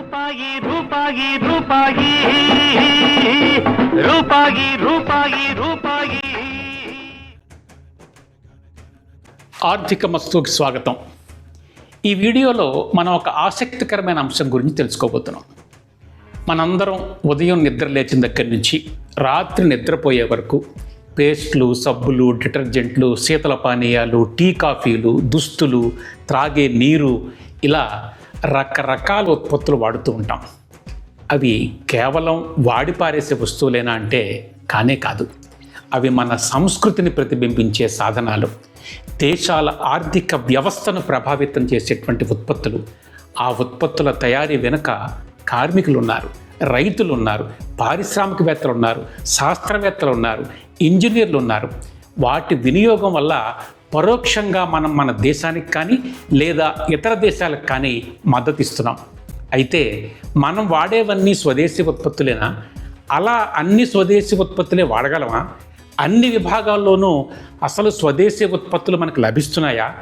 రూపాయి రూపాయి రూపాయి. రూపాయి రూపాయి రూపాయి. ఆర్థిక మస్తుకి స్వాగతం. ఈ వీడియోలో మనం ఒక ఆసక్తికరమైన అంశం గురించి తెలుసుకోబోతున్నాం. మనందరం ఉదయం నిద్ర లేచిన దగ్గర నుంచి రాత్రి నిద్రపోయే వరకు పేస్ట్లు సబ్బులు డిటర్జెంట్లు శీతల పానీయాలు టీ కాఫీలు దుస్తులు త్రాగే నీరు ఇలా రకరకాల ఉత్పత్తులు వాడుతూ ఉంటాం. అవి కేవలం వాడి పారేసే వస్తువులేనా అంటే కానే కాదు. అవి మన సంస్కృతిని ప్రతిబింబించే సాధనాలు. దేశాల ఆర్థిక వ్యవస్థను ప్రభావితం చేసేటువంటి ఉత్పత్తులు. ఆ ఉత్పత్తుల తయారీ వెనుక కార్మికులు ఉన్నారు రైతులు ఉన్నారు పారిశ్రామికవేత్తలు ఉన్నారు శాస్త్రవేత్తలు ఉన్నారు ఇంజనీర్లు ఉన్నారు వాటి వినియోగం వల్ల పరోక్షంగా మనం మన దేశానికి కానీ లేదా ఇతర దేశాలకు కానీ మద్దతు ఇస్తున్నాం అయితే మనం వాడేవన్నీ స్వదేశీ ఉత్పత్తులేనా? అలా అన్ని స్వదేశీ ఉత్పత్తులే వాడగలమా? అన్ని విభాగాల్లోనూ అసలు స్వదేశీ ఉత్పత్తులు మనకు లభిస్తున్నాయా?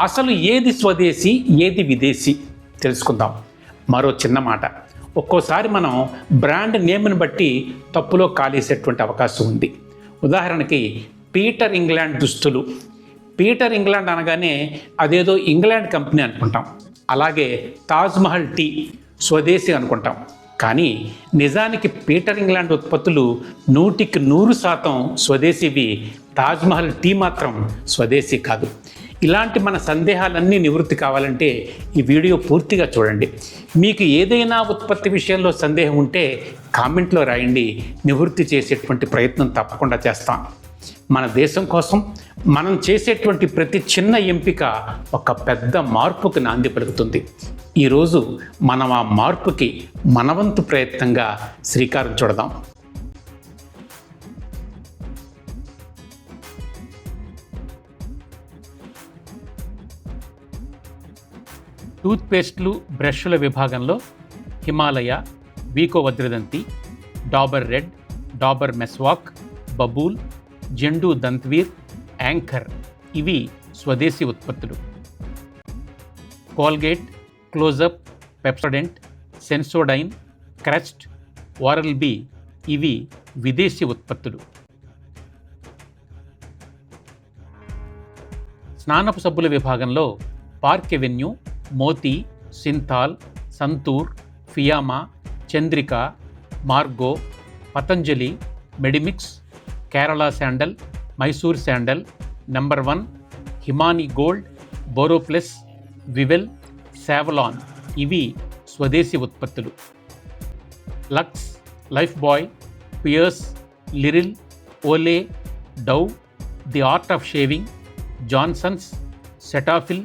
అసలు ఏది స్వదేశీ ఏది విదేశీ? తెలుసుకుందాం. మరో చిన్న మాట. ఒక్కోసారి మనం బ్రాండ్ నేమ్ని బట్టి తప్పులో కాలేసేటువంటి అవకాశం ఉంది. ఉదాహరణకి పీటర్ ఇంగ్లాండ్ దుస్తులు. పీటర్ ఇంగ్లాండ్ అనగానే అదేదో ఇంగ్లాండ్ కంపెనీ అనుకుంటాం. అలాగే తాజ్మహల్ టీ స్వదేశీ అనుకుంటాం. కానీ నిజానికి పీటర్ ఇంగ్లాండ్ ఉత్పత్తులు నూటికి నూరు శాతం స్వదేశీవి తాజ్మహల్ టీ మాత్రం స్వదేశీ కాదు. ఇలాంటి మన సందేహాలన్నీ నివృత్తి కావాలంటే ఈ వీడియో పూర్తిగా చూడండి. మీకు ఏదైనా ఉత్పత్తి విషయంలో సందేహం ఉంటే కామెంట్లో రాయండి. నివృత్తి చేసేటువంటి ప్రయత్నం తప్పకుండా చేస్తాం. మన దేశం కోసం మనం చేసేటువంటి ప్రతి చిన్న ఎంపిక ఒక పెద్ద మార్పుకు నాంది పలుకుతుంది. ఈరోజు మనం ఆ మార్పుకి మనవంతు ప్రయత్నంగా శ్రీకారం చూడదాం. టూత్పేస్ట్లు బ్రష్ల విభాగంలో హిమాలయ వీకో వజ్రదంతి డాబర్ రెడ్ డాబర్ మెస్వాక్ బబూల్ జెండు దంత్వీర్ యాంకర్. ఇవి స్వదేశీ ఉత్పత్తులు. Colgate Closeup Pepsodent Sensodyne Crest Oral B ఇవి విదేశీ ఉత్పత్తులు. స్నానపు సబ్బుల విభాగంలో Park Avenue Moti Cinthol Santoor Fiama Chandrika Margo Patanjali Medimix Kerala Sandal Mysore Sandal number one Himani Gold Boroplus Vivel Savlon ఇవి స్వదేశీ ఉత్పత్తులు. Lux Lifebuoy Pears Liril Olay Dove the art of shaving Johnson's Cetaphil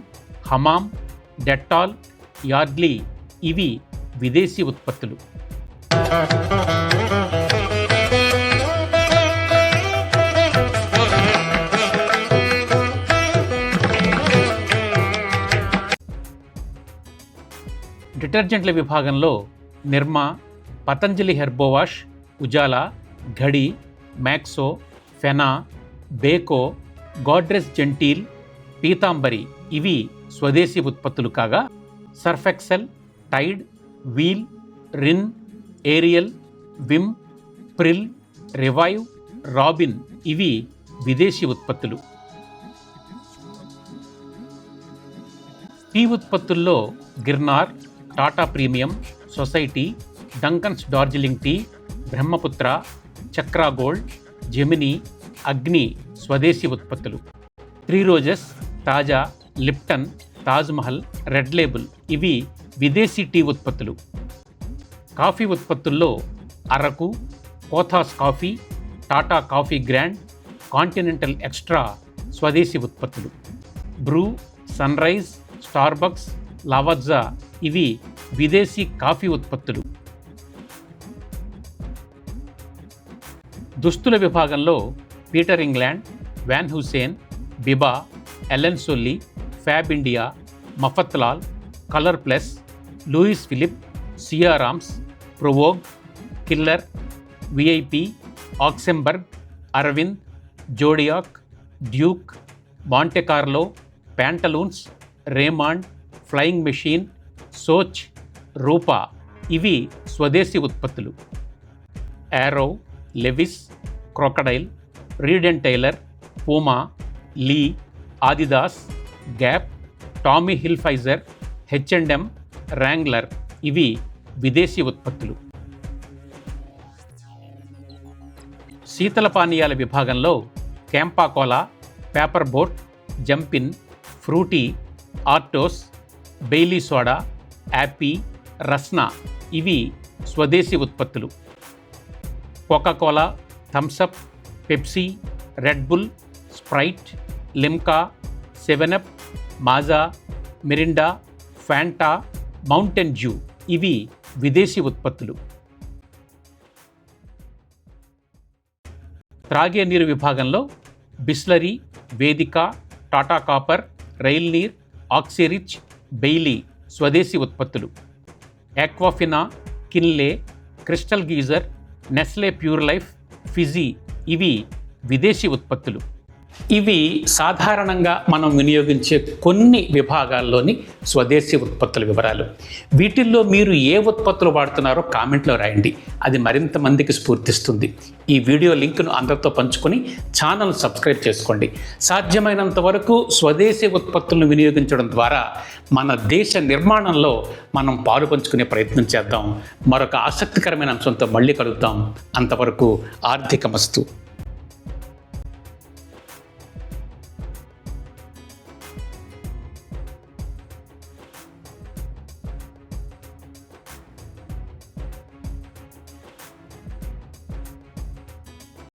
Hamam Dettol Yardley ఇవి విదేశీ ఉత్పత్తులు. డిటర్జెంట్ల విభాగంలో నిర్మా పతంజలి హెర్బోవాష్ ఉజాలా ఘడి మ్యాక్సో ఫెనా బేకో గాడ్రెస్ జెంటీల్ పీతాంబరి ఇవి స్వదేశీ ఉత్పత్తులు కాగా Surf Excel Tide Wheel Rin Ariel Vim Pril Revive Robin ఇవి విదేశీ ఉత్పత్తులు. టీ ఉత్పత్తుల్లో Girnar Tata Premium Society Duncans Darjeeling tea Brahmaputra Chakra Gold Gemini Agni స్వదేశీ ఉత్పత్తులు. Three Roses Taaza Lipton Taj Mahal Red Label ఇవి విదేశీ tea ఉత్పత్తులు. Coffee ఉత్పత్తుల్లో Araku Kothas coffee Tata coffee Grand Continental Extra స్వదేశీ ఉత్పత్తులు. Bru sunrise Starbucks లావజ్జా ఇవి విదేశీ కాఫీ ఉత్పత్తులు. దుస్తుల విభాగంలో Peter England Van Heusen Biba Allen Solly Fabindia Mafatlal Colour Plus Louis Philippe Siyarams Provogue Killer VIP Oxemberg Arvind Zodiac Duke Monte Carlo Pantaloons Raymond Flying Machine Soch Rupa ఇవి స్వదేశీ ఉత్పత్తులు. Arrow Levi's Crocodile Reid and Taylor Puma Lee Adidas Gap Tommy Hilfiger H and M Wrangler ఇవి విదేశీ ఉత్పత్తులు. శీతల పానీయాల విభాగంలో Campa Cola Paper Boat Jumpin Frooti Artos Bailey soda Appy Rasna ఇవి స్వదేశీ ఉత్పత్తులు. Coca Cola Thums Up Pepsi Red Bull Sprite Limca Seven Up Maaza Mirinda Fanta Mountain Dew ఇవి విదేశీ ఉత్పత్తులు. త్రాగే నీరు విభాగంలో Bisleri Vedica Tata Copper Rail Neer Oxyrich Bailey స్వదేశీ ఉత్పత్తులు. Aquafina Kinley Crystal Geyser Nestle Pure Life Fiji ఇవి విదేశీ ఉత్పత్తులు. ఇవి సాధారణంగా మనం వినియోగించే కొన్ని విభాగాల్లోని స్వదేశీ ఉత్పత్తుల వివరాలు. వీటిల్లో మీరు ఏ ఉత్పత్తులు వాడుతున్నారో కామెంట్లో రాయండి. అది మరింత మందికి స్ఫూర్తిస్తుంది. ఈ వీడియో లింక్ను అందరితో పంచుకొని ఛానల్ సబ్స్క్రైబ్ చేసుకోండి. సాధ్యమైనంత వరకు స్వదేశీ ఉత్పత్తులను వినియోగించడం ద్వారా మన దేశ నిర్మాణంలో మనం పాలు పంచుకునే ప్రయత్నం చేద్దాం. మరొక ఆసక్తికరమైన అంశంతో మళ్ళీ కలుద్దాం. అంతవరకు ఆర్థిక మస్తు.